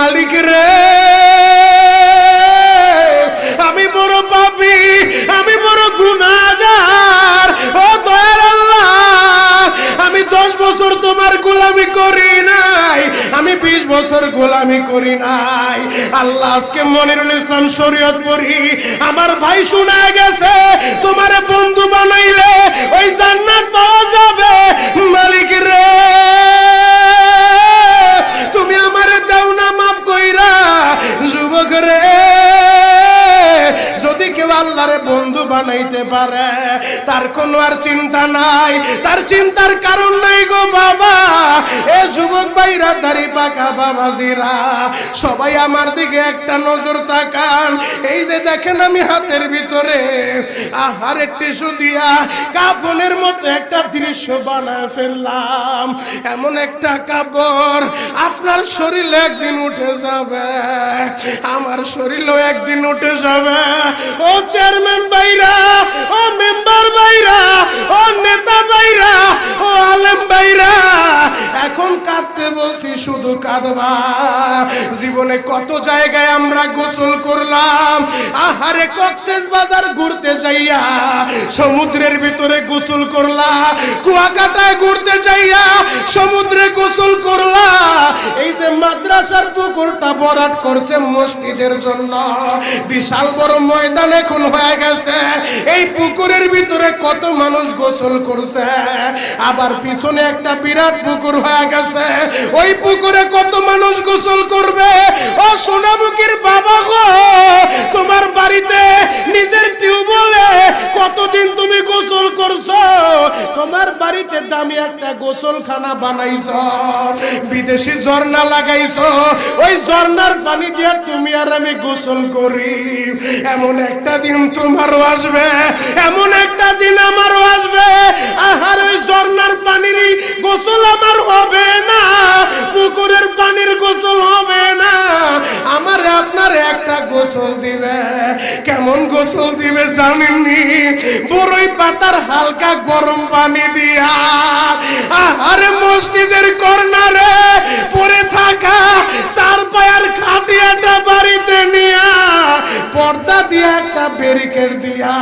মালিক রে। আমি বড় পাপি, আমি বড় গুনাহগার। ও দয়ার আল্লাহ, আমি দশ বছর তোমার গোলামি করি নাই। আমি বিশ বছর গোলামি করি নাই। আল্লাহ, আজকে মনিরুল ইসলাম শরীয়ত পড়ি। আমার ভাই শোনা গেছে, তোমার বন্ধু বানাইলে ওই জান্নাত পাওয়া যাবে আল্লাহরে বন্ধু বানাইতে পারে। তার কোনো আর চিন্তা নাই। তার চিন্তার কারণ নাই গো বাবা। এ যুবক ভাইরা, দাড়ি পাকা বাবাজিরা, সবাই আমার দিকে একটা নজর তাকান। এই যে দেখেন আমি হাতের ভিতরে আহারে টিস্যু দিয়া কাপনের মতো একটা দৃশ্য বানায় ফেললাম। এমন একটা কাপড় আপনার শরীরে একদিন উঠে যাবে, আমার শরীরও একদিন উঠে যাবে। ও চেয়ারম্যান বাইরা ও মেম্বার বাইরা ও নেতা বাইরা ও আলেম বাইরা এখন কাঁদতে বলছি, শুধু কাঁদবা। জীবনে কত জায়গায় আমরা গোসল করলাম, আহারে কক্সেস বাজার ঘুরতে যাইয়া, সমুদ্রের ভিতরে গোসল করলা, কুয়াকাটায় ঘুরতে যাইয়া, সমুদ্রে গোসল করলা। এই যে মাদ্রাসার পুকুরটা বরাট করছে মসজিদের জন্য। বিশাল বড় ময়দান এখন হয়ে গেছে। এই পুকুরের ভিতরে কত মানুষ গোসল করছে। আবার পিছনে একটা বিরাট পুকুর হয়ে গেছে। ওই পুকুরে কত মানুষ গোসল করবে? ও সোনামুখীর বাবা গো, তোমার বাড়িতে নিজের টিউবওয়েলে কতদিন তুমি গোসল করছ? তোমার বাড়িতে দামি একটা গোসলখানা বানাইছ, বিদেশি ঝর্ণা লাগাইছ। ওই ঝর্ণার পানি দিয়ে তুমি আর আমি গোসল করি। এমন একটা দিন তোমারও আসবে, এমন একটা দিন একটা গোসল দিবে? কেমন গোসল দিবে জানেননি? বড়ই পাতার হালকা গরম পানি দিয়া। আরে মসজিদের কর্নারে পড়ে থাকা চার পায়ার খাটিয়াটা বাড়িতে নিয়া, পর্দা দিয়ে একটা ব্যারিকেড দিয়া।